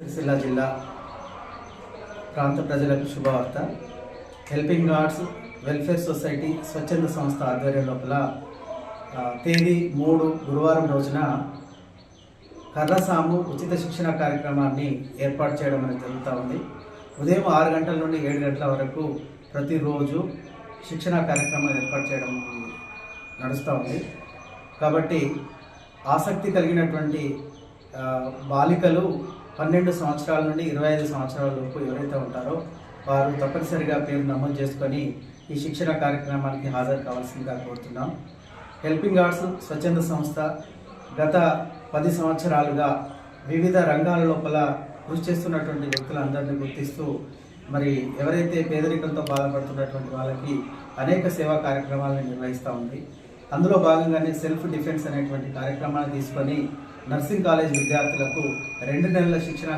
సిరిసిల్ల జిల్లా ప్రాంత ప్రజలకు శుభవార్త. హెల్పింగ్ ఆర్ట్స్ వెల్ఫేర్ సొసైటీ స్వచ్ఛంద సంస్థ ఆధ్వర్యం లోపల తేదీ మూడు గురువారం రోజున కర్రసాము ఉచిత శిక్షణ కార్యక్రమాన్ని ఏర్పాటు చేయడం అనేది జరుగుతూ ఉంది. ఉదయం ఆరు గంటల నుండి ఏడు గంటల వరకు ప్రతిరోజు శిక్షణ కార్యక్రమం ఏర్పాటు చేయడం నడుస్తూ ఉంది. కాబట్టి ఆసక్తి కలిగినటువంటి బాలికలు పన్నెండు సంవత్సరాల నుండి ఇరవై ఐదు సంవత్సరాల లోపు ఎవరైతే ఉంటారో వారు తప్పనిసరిగా పేరు నమోదు చేసుకొని ఈ శిక్షణ కార్యక్రమానికి హాజరు కావాల్సిందిగా కోరుతున్నాం. హెల్పింగ్ ఆర్ట్స్ స్వచ్ఛంద సంస్థ గత పది సంవత్సరాలుగా వివిధ రంగాల లోపల కృషి చేస్తున్నటువంటి వ్యక్తులందరినీ గుర్తిస్తూ మరి ఎవరైతే పేదరికంతో బాధపడుతున్నటువంటి వాళ్ళకి అనేక సేవా కార్యక్రమాలను నిర్వహిస్తూ ఉంది. అందులో భాగంగానే సెల్ఫ్ డిఫెన్స్ అనేటువంటి కార్యక్రమాన్ని తీసుకొని నర్సింగ్ కాలేజ్ విద్యార్థులకు రెండు నెలల శిక్షణ